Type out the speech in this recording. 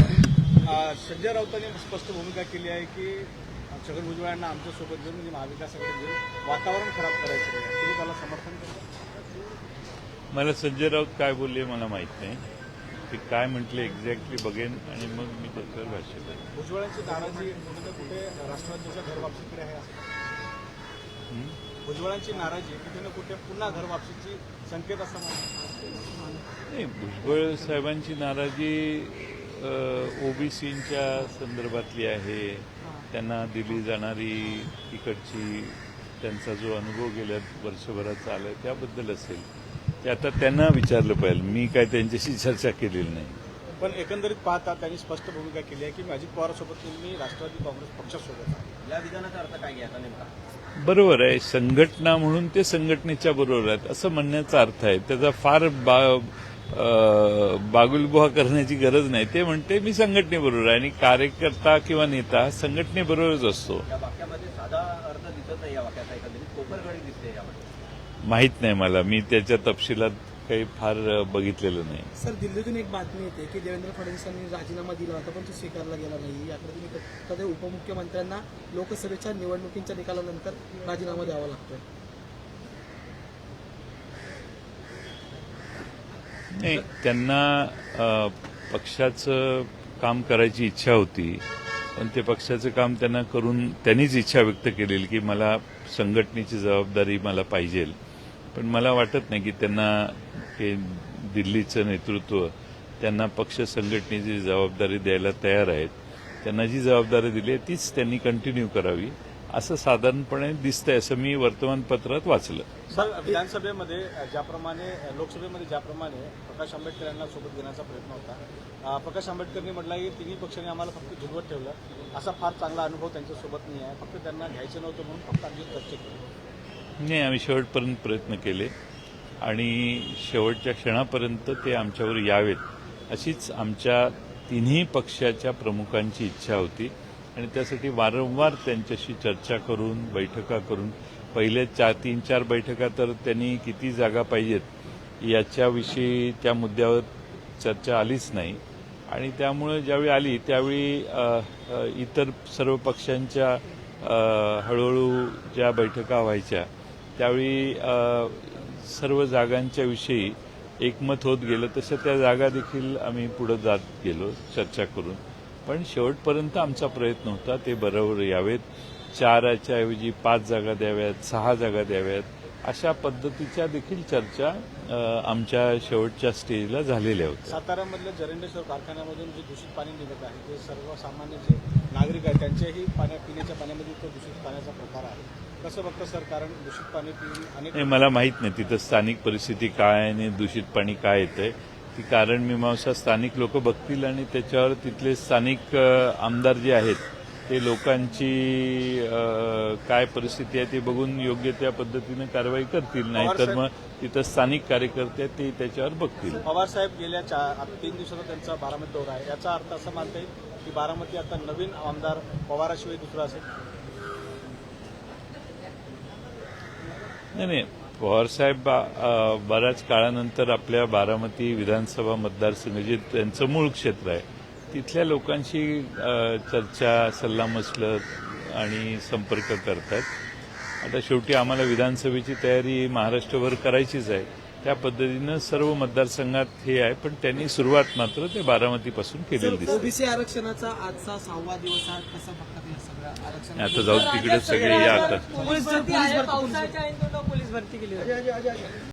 संजय राऊतांनी स्पष्ट भूमिका केली आहे की छगन भुजबळ यांना आमच्यासोबत घेऊन म्हणजे महाविकासाकडे घेऊन वातावरण खराब करायचं नाही तुम्ही त्याला समर्थन करता मला संजय राऊत काय बोलले मला माहीत नाही. ते काय म्हटले एक्झॅक्टली बघेन आणि मग मी त्याच्यावर भाष्य करेन. भुजबळांची नाराजी कुठे? राष्ट्रवादीच्या घर वापसीकडे आहे? भुजबळांची नाराजी कुठे ना कुठे पुन्हा घर वापसीची संकेत असं नाही भुजबळ साहेबांची नाराजी ओबीसीच्या संदर्भातली आहे. त्यांना दिली जाणारी इकडची त्यांचा जो अनुभव गेल्या वर्षभराचा आला त्याबद्दल असेल. ते आता त्यांना विचारलं पाहिजे. मी काय त्यांच्याशी चर्चा केलेली नाही. पण एकंदरीत पाहता त्यांनी स्पष्ट भूमिका केली आहे की अजित पवारसोबत मी राष्ट्रवादी काँग्रेस पक्षासोबत आहे या विधानाचा अर्थ काय घ्यायचा नेमका? बरोबर आहे. संघटना म्हणून ते संघटनेच्या बरोबर आहेत असं म्हणण्याचा अर्थ आहे. त्याचा फार बा अं, बागुलबुवा करण्याची गरज नाही. ते म्हणते मी संघटनेबरोबर आहे आणि कार्यकर्ता किंवा नेता हा संघटनेबरोबरच असतो. माहीत नाही मला. मी त्याच्या तपशिलात काही फार बघितलेलं नाही. सर दिल्लीतून एक बातमी येते की देवेंद्र फडणवीसांनी राजीनामा दिला होता पण तो स्वीकारला गेला नाही. याकडे तुम्ही उपमुख्यमंत्र्यांना लोकसभेच्या निवडणुकीच्या निकालानंतर राजीनामा द्यावा लागतोय. नाही त्यांना पक्षाचं काम करायची इच्छा होती पण ते पक्षाचं काम त्यांना करून त्यांनीच इच्छा व्यक्त केलेली की मला संघटनेची जबाबदारी मला पाहिजे पण मला वाटत नाही की त्यांना हे दिल्लीचं नेतृत्व त्यांना पक्ष संघटनेची जबाबदारी द्यायला तयार आहेत. त्यांना जी जबाबदारी दिली आहे तीच त्यांनी कंटिन्यू करावी. असं साधारणपणे दिसतंय असं मी वर्तमानपत्रात वाचलं. सर विधानसभेमध्ये ज्याप्रमाणे लोकसभेमध्ये ज्याप्रमाणे प्रकाश आंबेडकर यांना सोबत घेण्याचा प्रयत्न होता प्रकाश आंबेडकरनी म्हटलं की तिन्ही पक्षांनी आम्हाला फक्त झुलवत ठेवलं. असा फार चांगला अनुभव त्यांच्यासोबत नाही आहे. फक्त त्यांना घ्यायचं नव्हतं म्हणून फक्त आम्ही चर्चा केली नाही आम्ही शेवटपर्यंत प्रयत्न केले. आणि शेवटच्या क्षणापर्यंत ते आमच्यावर यावेत अशीच आमच्या तिन्ही पक्षाच्या प्रमुखांची इच्छा होती. आणि त्यासाठी वारंवार त्यांच्याशी चर्चा करून बैठका करून पहिल्या चार तीन चार बैठका तर त्यांनी किती जागा पाहिजेत याच्याविषयी त्या मुद्द्यावर चर्चा आलीच नाही. आणि त्यामुळे ज्यावेळी आली त्यावेळी इतर सर्व पक्षांच्या हळूहळू ज्या बैठका व्हायच्या त्यावेळी सर्व जागांच्या विषयी एकमत होत गेलं तसं त्या जागा देखील आम्ही पुढे जात गेलो चर्चा करून. पण शेवटपर्यंत आमचा प्रयत्न होता ते बरोबर यावेत. चाराच्या ऐवजी पाच जागा द्याव्यात सहा जागा द्याव्यात अशा पद्धतीच्या देखील चर्चा आमच्या शेवटच्या स्टेजला झालेल्या होत्या. साताऱ्यामधल्या जरेंडेश्वर कारखान्यामधून जे दूषित पाणी निघत आहे ते सर्वसामान्य जे नागरिक आहेत. त्यांच्याही पाण्या पिण्याच्या पाण्यामध्ये तो दूषित पाण्याचा प्रकार आहे. कसं बघतं सर? कारण दूषित पाणी पिऊन अनेक मला माहीत नाही तिथं स्थानिक परिस्थिती काय आहे आणि दूषित पाणी काय येतंय. ती कारण मीमांसा स्थानिक लोक बघतील आणि त्याच्यावर तिथले स्थानिक आमदार जे आहेत ते लोकांची काय परिस्थिती आहे ते बघून योग्य त्या पद्धतीनं कारवाई करतील. नाहीतर मग तिथं स्थानिक कार्यकर्ते ते त्याच्यावर बघतील. पवार साहेब गेल्या तीन दिवसाचा त्यांचा बारामती दौरा आहे. याचा अर्थ असं मानता येईल की बारामती आता नवीन आमदार पवाराशिवाय दुसरा असेल. नाही नाही. पवारसाहेब बऱ्याच काळानंतर आपल्या बारामती विधानसभा मतदारसंघ जे त्यांचं मूळ क्षेत्र आहे. तिथल्या लोकांशी चर्चा सल्लामसलत आणि संपर्क करतात. आता शेवटी आम्हाला विधानसभेची तयारी महाराष्ट्रभर करायचीच आहे. त्या पद्धतीनं सर्व मतदारसंघात हे आहे पण त्यांनी सुरुवात मात्र ते बारामतीपासून केलेली दिसते. ओबीसी आरक्षणाचा आजचा सहावा दिवस कसं हे आता जाऊ तिकडे सगळे या आता. पोलीस भरती केली